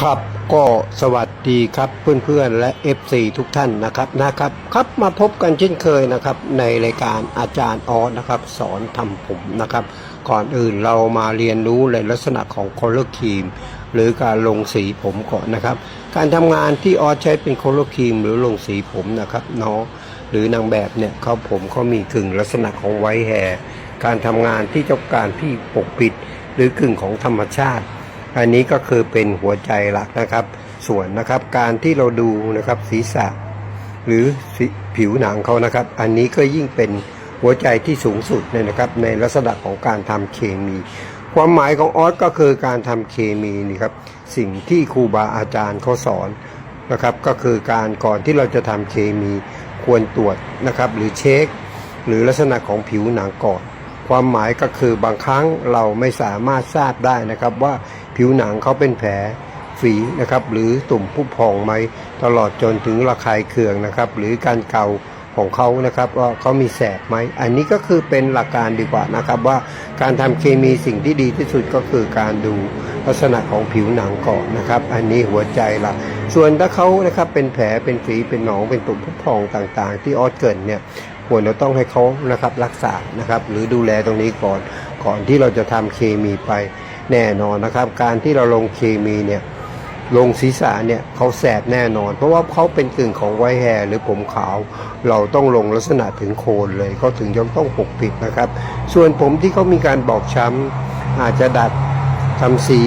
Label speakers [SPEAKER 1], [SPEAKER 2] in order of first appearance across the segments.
[SPEAKER 1] ครับก็สวัสดีครับเพื่อนๆและ FC ทุกท่านนะครับนะครับครับมาพบกันเช่นเคยนะครับในรายการอาจารย์ออสนะครับ สอนทำผมนะครับ ก่อนอื่นเรามาเรียนรู้ในลักษณะของโคลลครีมหรือการลงสีผมก่อนนะครับ การทำงานที่ออสใช้เป็นโคลลครีมหรือลงสีผมนะครับน้องหรือนางแบบเนี่ยเขาผมเขามีกึ่งลักษณะของไวท์แฮร์การทำงานที่ต้องการที่ปกปิด หรือกึ่งของธรรมชาติ อันนี้ก็คือเป็นหัวใจหลักนะครับ ส่วนนะครับการที่เราดูนะครับศีรษะ หรือผิวหนังเขานะครับ อันนี้ก็ยิ่งเป็นหัวใจที่สูงสุดเนี่ยนะครับ ในลักษณะของการทำเคมี ความหมายของออสก็คือการทำเคมีนี่ครับสิ่งที่ครูบาอาจารย์เขาสอนนะครับก็คือการก่อนที่เราจะทำเคมีควรตรวจนะครับ หรือเช็ค หรือลักษณะของผิวหนังก่อน ความหมายก็คือบางครั้งเราไม่สามารถทราบได้นะครับว่า ผิวหนังเขาเป็นแผลฝีนะครับหรือตุ่มผู้พองไหมตลอดจนถึงระคายเคืองนะครับ หรือการเกาของเขานะครับว่าเขามีแสบไหมอันนี้ก็คือเป็นหลักการดีกว่านะครับ ว่าการทำเคมีสิ่งที่ดีที่สุดก็คือการดูลักษณะของผิวหนังก่อนนะครับ อันนี้หัวใจละส่วนถ้าเขานะครับเป็นแผลเป็นฝีเป็นหนองเป็นตุ่มผู้พองต่างๆ ที่ออสเกิดเนี่ยควรจะต้องให้เขานะครับรักษานะครับ หรือดูแลตรงนี้ก่อนก่อนที่เราจะทำเคมีไป แน่นอนนะครับ การที่เราลงเคมีเนี่ยลงศีรษะเนี่ยเขาแสบแน่นอน เพราะว่าเขาเป็นกึ่งของไวแฮร์หรือผมขาว เราต้องลงลักษณะถึงโคนเลยเขาถึงจะต้องปกปิดนะครับ ส่วนผมที่เขามีการบอกช้ำอาจจะดัดทำสี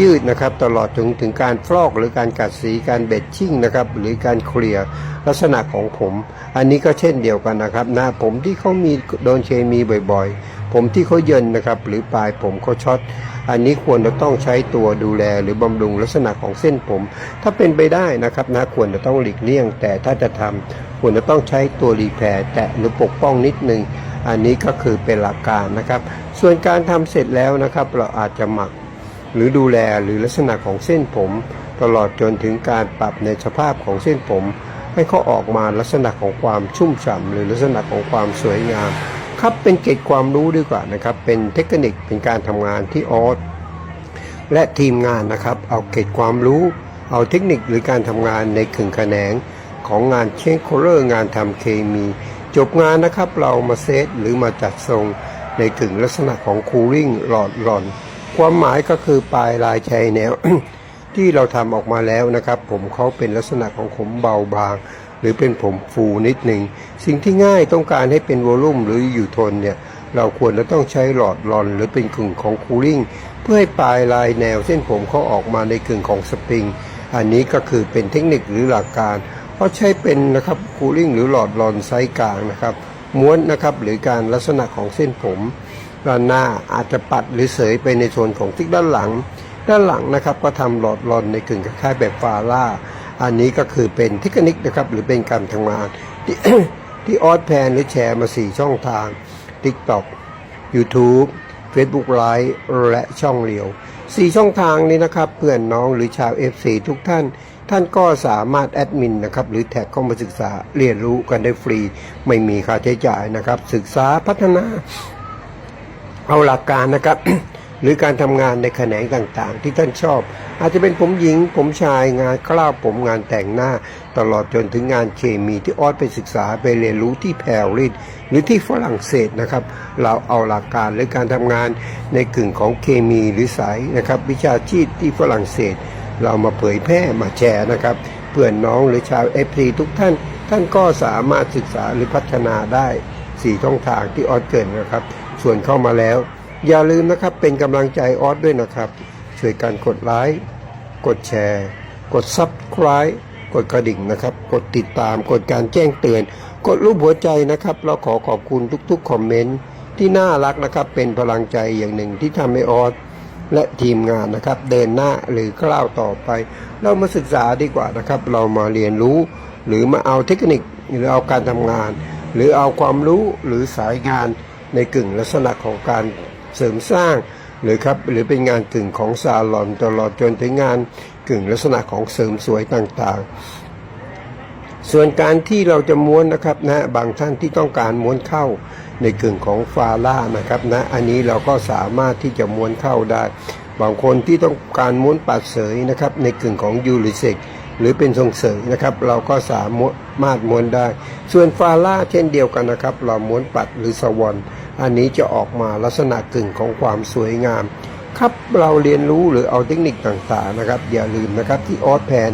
[SPEAKER 1] ยืดนะครับตลอดถึงถึงการฟลอกหรือการกัดสีการเบ็ดชิ่งนะครับหรือการเคลียร์ลักษณะของผม อันนี้ก็เช่นเดียวกันนะครับหน้าผมที่เขามีโดนเคมีบ่อยๆ ผมที่เขาเยินนะครับ หรือปลายผมเขาช็อตอันนี้ควรจะต้องใช้ตัวดูแลหรือบำรุงลักษณะของเส้นผม ถ้าเป็นไปได้นะครับนะควรจะต้องหลีกเลี่ยง แต่ถ้าจะทำควรจะต้องใช้ตัวรีแพร์แตะหรือปกป้องนิดนึงอันนี้ก็คือเป็นหลักการนะครับ ส่วนการทำเสร็จแล้วนะครับ เราอาจจะหมักหรือดูแลหรือลักษณะของเส้นผม ตลอดจนถึงการปรับในสภาพของเส้นผม ให้เขาออกมาลักษณะของความชุ่มฉ่ำหรือลักษณะของความสวยงาม ครับเป็นเกร็ดความรู้ดีกว่านะครับ เป็นเทคนิคเป็นการทำงานที่ออสและทีมงานนะครับ เอาเกร็ดความรู้ เอาเทคนิคหรือการทำงานในขึงแขนงของงานเชนโคเลอร์งานทำเคมี จบงานนะครับเรามาเซตหรือมาจัดทรงในขึงลักษณะของคูลิ่งหลอดหลอน ความหมายก็คือปลายลายชายแนวที่เราทำออกมาแล้วนะครับ ผมเขาเป็นลักษณะของผมเบาบาง หรือเป็นผมฟูนิดหนึ่งสิ่งที่ง่ายต้องการให้เป็นวอลลุ่มหรืออยู่ทนเนี่ยเราควรจะต้องใช้หลอดหลอนหรือเป็นกึ่งของคูลิ่งเพื่อให้ปลายลายแนวเส้นผมเขาออกมาในกึ่งของสปริง อันนี้ก็คือเป็นเทคนิคหรือหลักการ เพราะใช้เป็นนะครับคูลิ่งหรือหลอดหลอนไซส์กลางนะครับม้วนนะครับหรือการลักษณะของเส้นผมด้านหน้าอาจจะปัดหรือเสยไปในส่วนของที่ด้านหลัง ด้านหลังนะครับก็ทำหลอดลอนในกึ่งคล้ายแบบฟาร่า อันนี้ก็คือเป็นเทคนิคนะครับ หรือเป็นการทำงาน ที่ที่ออสแพนหรือแชร์มา 4 ช่องทาง TikTok YouTube Facebook Live และช่องเลียว 4 ช่องทางนี้นะครับ เพื่อนน้องหรือชาว FC ทุกท่านท่านก็สามารถแอดมินนะครับหรือแท็กเข้ามาศึกษาเรียนรู้กันได้ฟรี ไม่มีค่าใช้จ่ายนะครับ ศึกษาพัฒนา เอาหลักการนะครับ หรือการทำงานในแขนงต่างๆ ที่ท่านชอบ อาจจะเป็นผมหญิง ผมชายงานกล้าวผมงานแต่งหน้า ตลอดจนถึงงานเคมีที่ออสไปศึกษาไปเรียนรู้ที่แพรริสหรือที่ฝรั่งเศสนะครับ เราเอาหลักการหรือการทำงานในกึ่งของเคมีหรือสายนะครับ วิชาชีพที่ฝรั่งเศส เรามาเผยแพร่มาแชร์นะครับเพื่อนน้องหรือชาวเอฟซีทุกท่าน ท่านก็สามารถศึกษาหรือพัฒนาได้สี่ช่องทางที่ออสเกินนะครับ ส่วนเข้ามาแล้ว อย่าลืมนะครับเป็นกำลังใจออสด้วยนะครับ ช่วยกันกดไลค์กดแชร์ กดซับสไคร b e กดกระดิ่งนะครับ กดติดตาม กดการแจ้งเตือน กดรูปหัวใจนะครับ เราขอขอบคุณทุกๆคอมเมนต์ที่น่ารักนะครับ เป็นพลังใจอย่างหนึ่งที่ทำให้ออสและทีมงานนะครับ เดินหน้าหรือก้าวต่อไป เรามาศึกษาดีกว่านะครับ เรามาเรียนรู้ หรือมาเอาเทคนิคหรือเอาการทำงาน หรือเอาความรู้หรือสายงานในกึ่งลักษณะของการ เสริมสร้างหรือครับหรือเป็นงานกึ่งของซาลอนตลอดจนถึงงานกึ่งลักษณะของเสริมสวยต่างๆ ส่วนการที่เราจะม้วนนะครับนะบางท่านที่ต้องการม้วนเข้าในกึ่งของฟาร่านะครับนะอันนี้เราก็สามารถที่จะม้วนเข้าได้ บางคนที่ต้องการม้วนปัดเสยนะครับในกึ่งของยูริเซกหรือเป็นทรงเสยนะครับเราก็สามารถม้วนได้ ส่วนฟาร่าเช่นเดียวกันนะครับ เราม้วนปัดหรือสวอน อันนี้จะออกมาลักษณะกึ่งของความสวยงาม ครับเราเรียนรู้หรือเอาเทคนิคต่างๆนะครับ อย่าลืมนะครับที่ออสแพน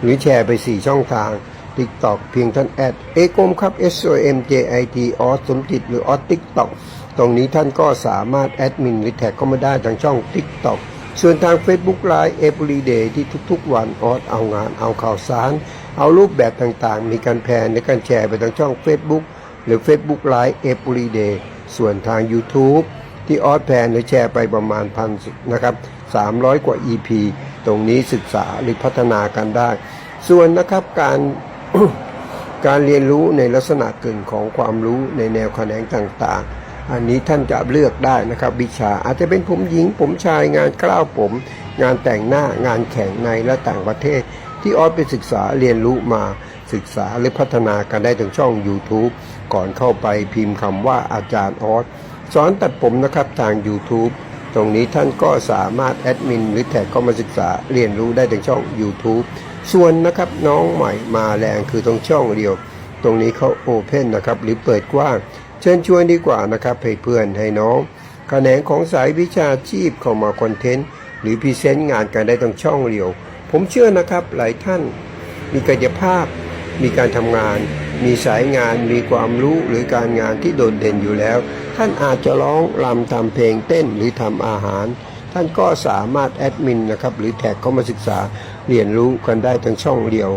[SPEAKER 1] หรือแชร์ไป 4 ช่องทาง TikTok เพียงท่านแอดเอกมครับ S O M J I T ออสสมจิตหรือออส TikTok ตรงนี้ท่านก็สามารถแอดมินหรือแท็กเข้ามาได้ทางช่อง TikTok ส่วนทาง Facebook Live Everyday ที่ทุกๆ วันออสเอางานเอาข่าวสาร เอารูปแบบต่างๆ มีการแพร่ในการแชร์ไปทางช่อง Facebook หรือ Facebook Live Everyday ส่วนทาง YouTube ที่ออสแพนหรือแชร์ไปประมาณพันนะครับ300 กว่า EP ตรงนี้ศึกษาหรือพัฒนากันได้ ส่วนนะครับการการเรียนรู้ในลักษณะกึ่งของความรู้ในแนวแขนงต่างๆ อันนี้ท่านจะเลือกได้นะครับวิชาอาจจะเป็นผมหญิงผมชายงานกล้าวผม งานแต่งหน้างานแข่งในและต่างประเทศ ที่ออสไปศึกษาเรียนรู้มา ศึกษาหรือพัฒนากันได้ทางช่อง YouTube ก่อนเข้าไปพิมพ์คำว่าอาจารย์ออสสอนตัดผมนะครับทาง YouTube ตรงนี้ท่านก็สามารถแอดมินหรือแท็กเข้ามาศึกษาเรียนรู้ได้ทางช่อง YouTube ส่วนนะครับน้องใหม่มาแรงคือตรงช่องเดียว ตรงนี้เขาโอเพนนะครับหรือเปิดกว้าง เชิญชวนดีกว่านะครับให้เพื่อนให้น้องแขนงของสายวิชาชีพเข้ามาคอนเทนต์หรือพรีเซนต์งานกันได้ทางช่องเดียว ผมเชื่อนะครับหลายท่านมีกายภาพ มีการทำงาน มีสายงาน มีความรู้หรือการงานที่โดดเด่นอยู่แล้ว ท่านอาจจะร้องรำทำเพลงเต้นหรือทำอาหาร ท่านก็สามารถแอดมินนะครับหรือแท็กเข้ามาศึกษาเรียนรู้กันได้ทั้งช่องเดียว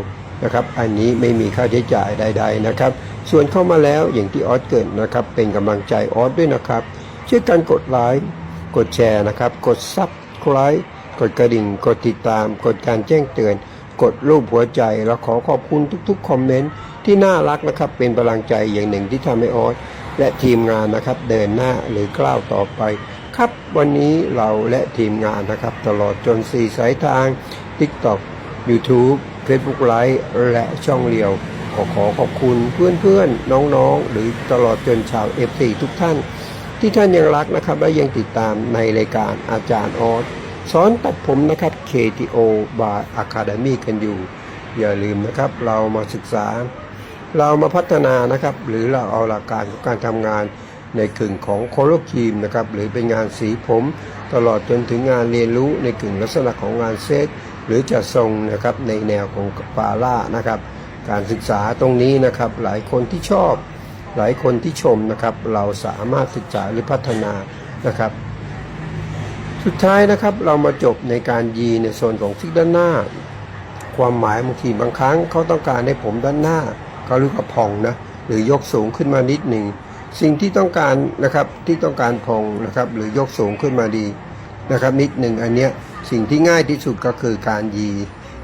[SPEAKER 1] นะครับอันนี้ไม่มีค่าใช้จ่ายใด ๆนะครับ ส่วนเข้ามาแล้วอย่างที่ออสเกิดนะครับเป็นกำลังใจออสด้วยนะครับช่วยกันกดไลค์กดแชร์นะครับ กดซับครต์กดกระดิ่ง กดติดตาม กดการแจ้งเตือน กดรูปหัวใจ แล้วขอขอบคุณทุกๆ คอมเมนต์ที่น่ารักนะครับ เป็นพลังใจอย่างหนึ่งที่ทำให้ออสและทีมงานนะครับ เดินหน้าหรือก้าวต่อไป ครับวันนี้เราและทีมงานนะครับ ตลอดจน4สายทาง TikTok YouTube Facebook Live และช่องเรียว ขอขอขอบคุณเพื่อนๆ น้องๆ หรือตลอดจนชาว F4 ทุกท่าน ที่ท่านยังรักนะครับ และยังติดตามในรายการอาจารย์ออส สอนตัดผมนะครับ KTO by Academy กันอยู่ อย่าลืมนะครับ เรามาศึกษา เรามาพัฒนานะครับ หรือเราเอาหลักการของการทำงานในกึ่งของโคโลคีมนะครับ หรือเป็นงานสีผม ตลอดจนถึงงานเรียนรู้ในกึ่งลักษณะของงานเซตหรือจะทรงนะครับในแนวของฟาล่านะครับ การศึกษาตรงนี้นะครับ หลายคนที่ชอบ หลายคนที่ชมนะครับ เราสามารถศึกษาหรือพัฒนานะครับ สุดท้ายนะครับเรามาจบในการยีในโซนของซิกด้านหน้า ความหมายบางทีบางครั้งเขาต้องการให้ผมด้านหน้าเขาเรียกว่าพองนะหรือยกสูงขึ้นมานิดหนึ่งสิ่งที่ต้องการนะครับที่ต้องการพองนะครับหรือยกสูงขึ้นมาดีนะครับนิดหนึ่งอันเนี้ยสิ่งที่ง่ายที่สุดก็คือการยี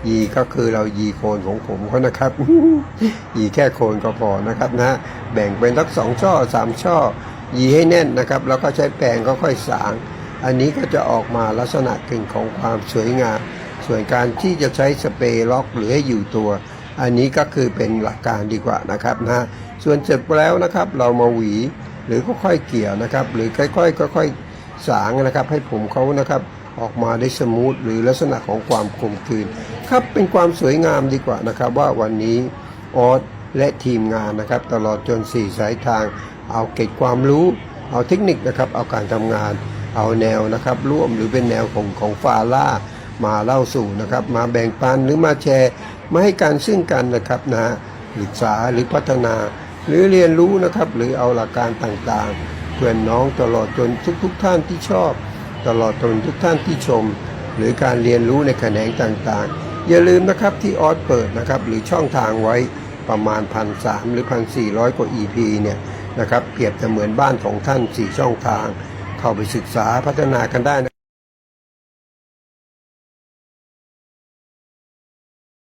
[SPEAKER 1] ยีก็คือเรายีโคนของผมเขานะครับยีแค่โคนก็พอนะครับนะแบ่งเป็นทักสองช่อสามช่อยีให้แน่นนะครับ แล้วก็ใช้แปรงก็ค่อยสาง อันนี้ก็จะออกมาลักษณะกึ่งของความสวยงาม ส่วนการที่จะใช้สเปรย์ล็อกหรือให้อยู่ตัว อันนี้ก็คือเป็นหลักการดีกว่านะครับนะส่วนเสร็จแล้วนะครับเรามาหวีหรือค่อยๆเกี่ยวนะครับ หรือค่อยๆค่อยๆสางนะครับ ให้ผมเขานะครับออกมาได้สมูทหรือลักษณะของความกลมกลืนครับเป็นความสวยงามดีกว่านะครับ ว่าวันนี้ออสและทีมงานนะครับ ตลอดจน 4 สายทาง เอาเก็บความรู้ เอาเทคนิคนะครับ เอาการทำงาน เอาแนวนะครับ ร่วมหรือเป็นแนวของของฟาล่ามาเล่าสู่นะครับ มาแบ่งปันหรือมาแชร์มาให้การซึ่งกันนะครับนะศึกษาหรือพัฒนา หรือเรียนรู้นะครับ หรือเอาหลักการต่างๆ เพื่อนน้องตลอดจนทุกๆทท่านที่ชอบ ตลอดจนทุกท่านที่ชม หรือการเรียนรู้ในแขนงต่างๆ อย่าลืมนะครับที่ออสเปิดนะครับหรือช่องทางไว้ประมาณพันสหรือพันสี่กว่า EP เนี่ยนะครับเปรียบเสมือนบ้านของท่าน4ช่องทาง เข้าไปศึกษาพัฒนากันได้นะ